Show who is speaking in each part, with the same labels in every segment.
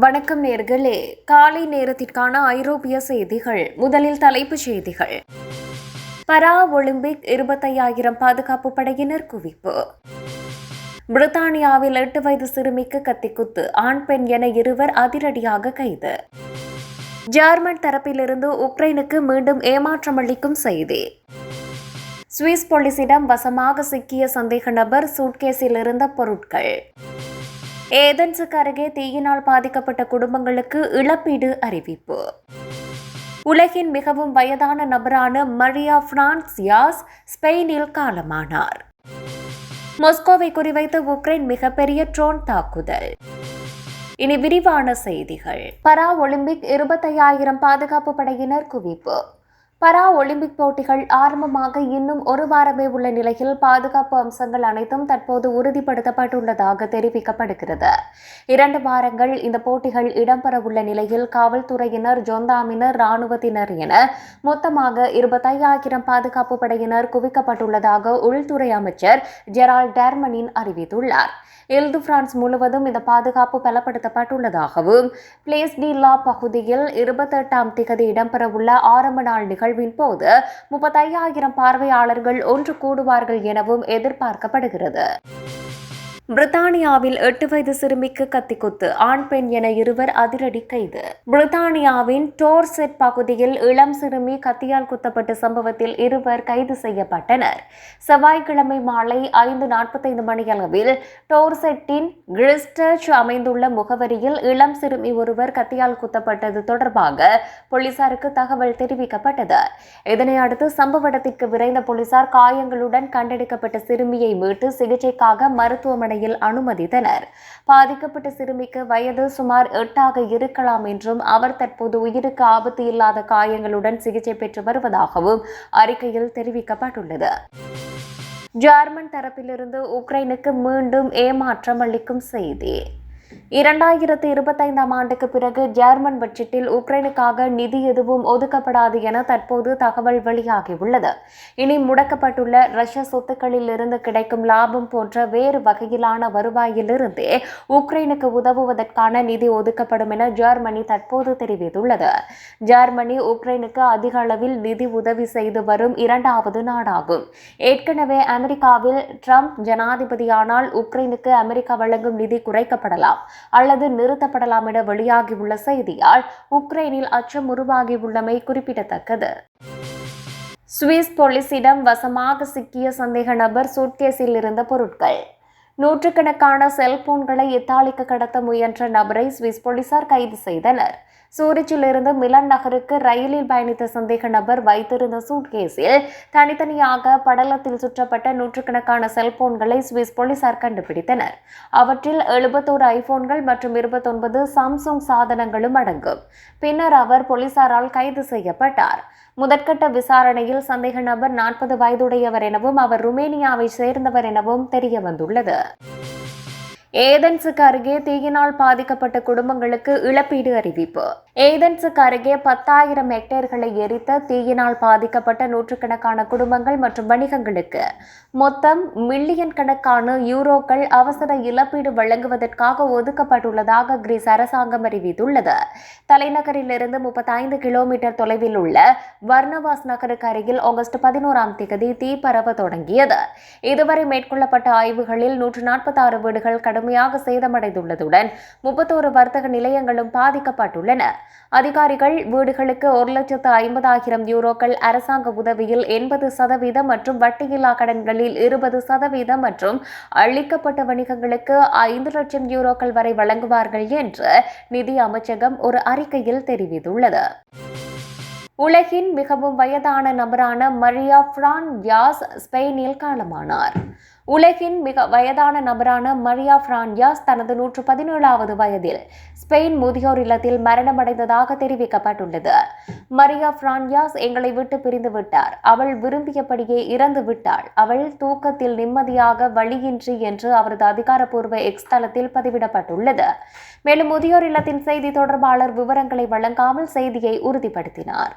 Speaker 1: வணக்கம் நேர்களே. காலை நேரத்திற்கான ஐரோப்பிய செய்திகள். முதலில் தலைப்புச் செய்திகள். பரா ஒலிம்பிக் இருபத்தையாயிரம் பாதுகாப்பு படையினர் குவிப்பு. பிரித்தானியாவில் எட்டு வயது சிறுமிக்கு கத்திக்குத்து ஆண் பெண் என இருவர் அதிரடியாக கைது. ஜெர்மன் தரப்பிலிருந்து உக்ரைனுக்கு மீண்டும் ஏமாற்றமளிக்கும் செய்தி. சுவிஸ் போலீசிடம் வசமாக சிக்கிய சந்தேக நபர் சூட்கேஸில் இருந்த பொருட்கள். ஏதென்ஸுக்கு அருகே தீயினால் பாதிக்கப்பட்ட குடும்பங்களுக்கு இழப்பீடு அறிவிப்பு. உலகின் மிகவும் வயதான நபரான மரியா பிரான்சியாஸ் ஸ்பெயினில் காலமானார். மொஸ்கோவை குறிவைத்து உக்ரைன் மிகப்பெரிய ட்ரோன் தாக்குதல். இனி விரிவான செய்திகள். பரா ஒலிம்பிக் இருபத்தையாயிரம் பாதுகாப்பு படையினர் குவிப்பு. பரா ஒலிம்பிக் போட்டிகள் ஆரம்பமாக இன்னும் ஒரு வாரமே உள்ள நிலையில் பாதுகாப்பு அம்சங்கள் அனைத்தும் தற்போது உறுதிப்படுத்தப்பட்டுள்ளதாக தெரிவிக்கப்படுகிறது. இரண்டு வாரங்கள் இந்த போட்டிகள் இடம்பெறவுள்ள நிலையில் காவல்துறையினர் ஜொந்தாமினர் ராணுவத்தினர் என மொத்தமாக இருபத்தையாயிரம் பாதுகாப்பு படையினர் குவிக்கப்பட்டுள்ளதாக உள்துறை அமைச்சர் ஜெரால் டேர்மனின் அறிவித்துள்ளார். இல்து பிரான்ஸ் முழுவதும் இந்த பாதுகாப்பு பலப்படுத்தப்பட்டுள்ளதாகவும் பிளேஸ் டி லா பகுதியில் இருபத்தெட்டாம் திகதி இடம்பெறவுள்ள ஆரம்ப நாள் நிகழ்வின் போது முப்பத்தையாயிரம் பார்வையாளர்கள் ஒன்று கூடுவார்கள் எனவும் எதிர்பார்க்கப்படுகிறது. பிரித்தானியாவில் எட்டு வயது சிறுமிக்கு கத்திக்குத்து. ஆண் பெண் என இருவர் அதிரடி கைது. பிரித்தானியாவின் டோர்செட் பகுதியில் இளம் சிறுமி கத்தியால் குத்தப்பட்ட சம்பவத்தில் இருவர் கைது செய்யப்பட்டனர். செவ்வாய்க்கிழமை மாலை ஐந்து நாற்பத்தைந்து மணியளவில் டோர்செட்டின் கிறிஸ்டர்ச் அமைந்துள்ள முகவரியில் இளம் சிறுமி ஒருவர் கத்தியால் குத்தப்பட்டது தொடர்பாக போலீசாருக்கு தகவல் தெரிவிக்கப்பட்டது. இதனை அடுத்து சம்பவ இடத்திற்கு விரைந்த போலீசார் காயங்களுடன் கண்டெடுக்கப்பட்ட சிறுமியை மீட்டு சிகிச்சைக்காக மருத்துவமனை மருத்துவமனையில் அனுமதித்தனர். பாதிக்கப்பட்ட சிறுமிக்கு வயது சுமார் எட்டாக இருக்கலாம் என்றும் அவர் தற்போது உயிருக்கு ஆபத்து இல்லாத காயங்களுடன் சிகிச்சை பெற்று வருவதாகவும் அறிக்கையில் தெரிவிக்கப்பட்டுள்ளது. ஜார்மன் தரப்பிலிருந்து உக்ரைனுக்கு மீண்டும் ஏமாற்றம் அளிக்கும் செய்தி. இரண்டாயிரத்து இருபத்தைந்தாம் ஆண்டுக்கு பிறகு ஜெர்மன் பட்ஜெட்டில் உக்ரைனுக்காக நிதி எதுவும் ஒதுக்கப்படாது என தற்போது தகவல் வெளியாகியுள்ளது. இனி முடக்கப்பட்டுள்ள ரஷ்ய சொத்துக்களில் இருந்து கிடைக்கும் லாபம் போன்ற வேறு வகையிலான வருவாயிலிருந்தே உக்ரைனுக்கு உதவுவதற்கான நிதி ஒதுக்கப்படும் என ஜெர்மனி தற்போது தெரிவித்துள்ளது. ஜெர்மனி உக்ரைனுக்கு அதிக அளவில் நிதி உதவி செய்து வரும் இரண்டாவது நாடாகும். ஏற்கனவே அமெரிக்காவில் ட்ரம்ப் ஜனாதிபதியானால் உக்ரைனுக்கு அமெரிக்கா வழங்கும் நிதி குறைக்கப்படலாம். அல்லது நிறுத்தப்படலாம் என வெளியாகியுள்ள செய்தியால் உக்ரைனில் அச்சம் உருவாகியுள்ளமை குறிப்பிடத்தக்கது. சுவிஸ் போலீசிடம் வசமாக சிக்கிய சந்தேக நபர் சூட்கேஸில் இருந்த பொருட்கள். நூற்றுக்கணக்கான செல்போன்களை இத்தாலிக்கு கடத்த முயன்ற நபரை சுவிஸ் போலீசார் கைது செய்தனர். சூரிச்சிலிருந்து மிலன் நகருக்கு ரயிலில் பயணித்த சந்தேக நபர் வைத்திருந்த சூட்கேஸில் தனித்தனியாக படலத்தில் சுற்றப்பட்ட நூற்றுக்கணக்கான செல்போன்களை சுவிஸ் போலீசார் கண்டுபிடித்தனர். அவற்றில் எழுபத்தோரு ஐபோன்கள் மற்றும் இருபத்தொன்பது சாம்சுங் சாதனங்களும் அடங்கும். பின்னர் அவர் போலீசாரால் கைது செய்யப்பட்டார். முதற்கட்ட விசாரணையில் சந்தேக நபர் நாற்பது வயதுடையவர் எனவும் அவர் ருமேனியாவை சேர்ந்தவர் எனவும் தெரிய வந்துள்ளது. ஏதென்ஸுக்கு அருகே தீயினால் பாதிக்கப்பட்ட குடும்பங்களுக்கு இழப்பீடு அறிவிப்பு. ஏதென்ஸுக்கு அருகே பத்தாயிரம் ஹெக்டேர்களை எரித்த தீயினால் பாதிக்கப்பட்ட நூற்றுக்கணக்கான குடும்பங்கள் மற்றும் வணிகங்களுக்கு மொத்தம் மில்லியன் கணக்கான யூரோக்கள் அவசர இழப்பீடு வழங்குவதற்காக ஒதுக்கப்பட்டுள்ளதாக கிரீஸ் அரசாங்கம் அறிவித்துள்ளது. தலைநகரிலிருந்து முப்பத்தைந்து கிலோமீட்டர் தொலைவில் உள்ள வர்ணவாஸ் நகருக்கு அருகில் ஆகஸ்ட் பதினோராம் தேதி தீ பரவ தொடங்கியது. இதுவரை மேற்கொள்ளப்பட்ட ஆய்வுகளில் நூற்று நாற்பத்தாறு வீடுகள் கடுமையாக சேதமடைந்துள்ளதுடன் முப்பத்தோரு வர்த்தக நிலையங்களும் பாதிக்கப்பட்டுள்ளன. அதிகாரிகள் வீடுகளுக்கு ஒரு லட்சத்து ஐம்பதாயிரம் யூரோக்கள் அரசாங்க உதவியில் எண்பது சதவீதம் மற்றும் வட்டியில்லா கடன்களில் இருபது சதவீதம் மற்றும் அளிக்கப்பட்ட வணிகங்களுக்கு ஐந்து லட்சம் யூரோக்கள் வரை வழங்குவார்கள் என்று நிதி அமைச்சகம் ஒரு அறிக்கையில் தெரிவித்துள்ளது. உலகின் மிகவும் வயதான நபரான மரியா பிரான் யாஸ் ஸ்பெயினில் காலமானார். உலகின் மிக வயதான நபரான மரியா பிரான்யாஸ் தனது நூற்று பதினேழாவது வயதில் ஸ்பெயின் முதியோர் இல்லத்தில் மரணமடைந்ததாக தெரிவிக்கப்பட்டுள்ளது. மரியா பிரான்யாஸ் எங்களை விட்டு பிரிந்து விட்டார். அவள் விரும்பியபடியே இறந்து விட்டாள். அவள் தூக்கத்தில் நிம்மதியாக வழியின்றி என்று அவரது அதிகாரப்பூர்வ எக்ஸ் தளத்தில் பதிவிடப்பட்டுள்ளது. மேலும் முதியோர் இல்லத்தின் செய்தி தொடர்பாளர் விவரங்களை வழங்காமல் செய்தியை உறுதிப்படுத்தினார்.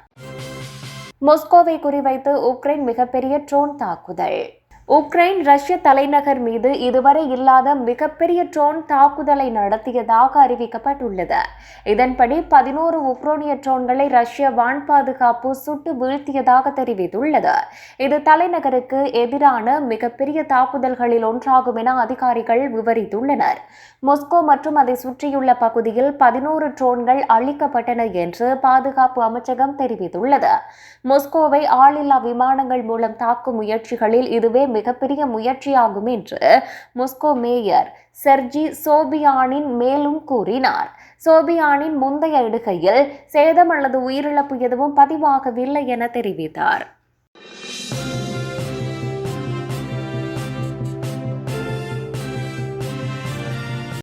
Speaker 1: மொஸ்கோவை குறிவைத்து உக்ரைன் மிகப்பெரிய ட்ரோன் தாக்குதல். உக்ரைன் ரஷ்ய தலைநகர் மீது இதுவரை இல்லாத மிகப்பெரிய ட்ரோன் தாக்குதலை நடத்தியதாக அறிவிக்கப்பட்டுள்ளது. இதன்படி பதினோரு உக்ரோனிய ட்ரோன்களை ரஷ்ய வான் பாதுகாப்பு சுட்டு வீழ்த்தியதாக தெரிவித்துள்ளது. இது தலைநகருக்கு எதிரான மிகப்பெரிய தாக்குதல்களில் ஒன்றாகும் என அதிகாரிகள் விவரித்துள்ளனர். மொஸ்கோ மற்றும் அதை சுற்றியுள்ள பகுதியில் பதினோரு ட்ரோன்கள் அளிக்கப்பட்டன என்று பாதுகாப்பு அமைச்சகம் தெரிவித்துள்ளது. மொஸ்கோவை ஆளில்லா விமானங்கள் மூலம் தாக்கும் முயற்சிகளில் இதுவே மிகப்பெரிய முயற்சியாகும் என்று மொஸ்கோ மேயர் செர்ஜி சோபியானின் மேலும் கூறினார். சோபியானின் முந்தைய இடுகையில் சேதம் அல்லது உயிரிழப்பு எதுவும் பதிவாகவில்லை என தெரிவித்தார்.